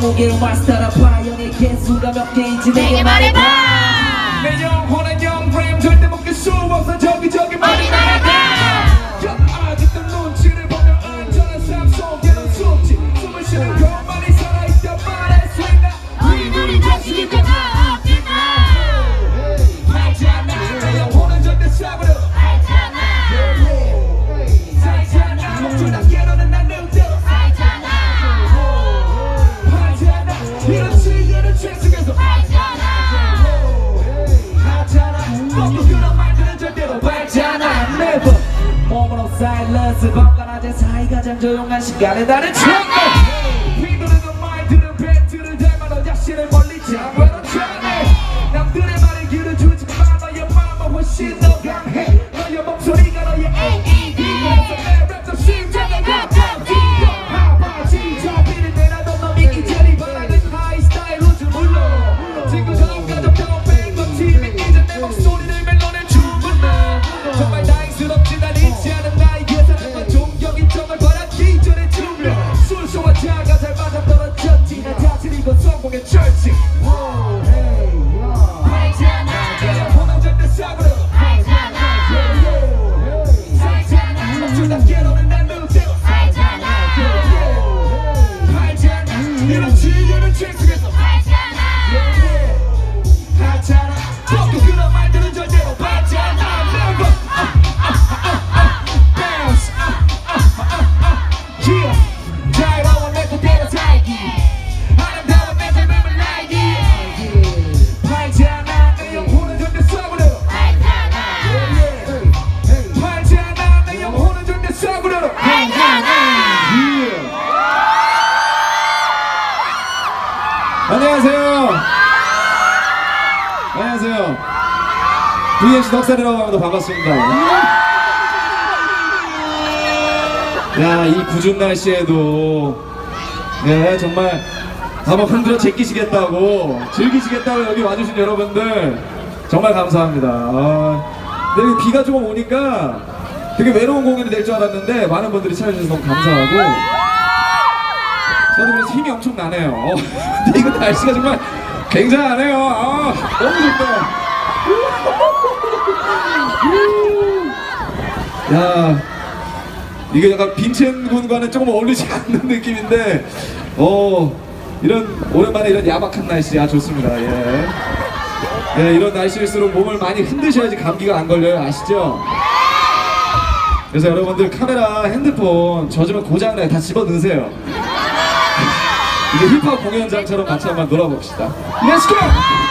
몸무게로 마스터라 봐 연애 개수가 몇 개인지 내게 말해봐! 매년 시간에 나는 천국 휘두르는 마이 들은 배 들은 대만어 야신을 멀리 잡아놓자네 Little G. VMC 덕산이라고 합니다. 반갑습니다. 야, 이 궂은 날씨에도, 네, 정말 한번 흔들어 제끼시겠다고, 즐기시겠다고 여기 와주신 여러분들, 정말 감사합니다. 아, 근데 비가 조금 오니까 되게 외로운 공연이 될 줄 알았는데, 많은 분들이 찾아주셔서 너무 감사하고, 저도 그래서 힘이 엄청 나네요. 근데 이거 날씨가 정말 굉장하네요. 아, 너무 좋다. 음. 야, 이게 약간 빈첸 군과는 조금 어울리지 않는 느낌인데, 어, 이런, 오랜만에 이런 야박한 날씨, 아, 좋습니다. 예. 예, 이런 날씨일수록 몸을 많이 흔드셔야지 감기가 안 걸려요. 아시죠? 그래서 여러분들 카메라 핸드폰 젖으면 고장나요. 다 집어 넣으세요. 이제 힙합 공연장처럼 같이 한번 놀아봅시다. Let's go!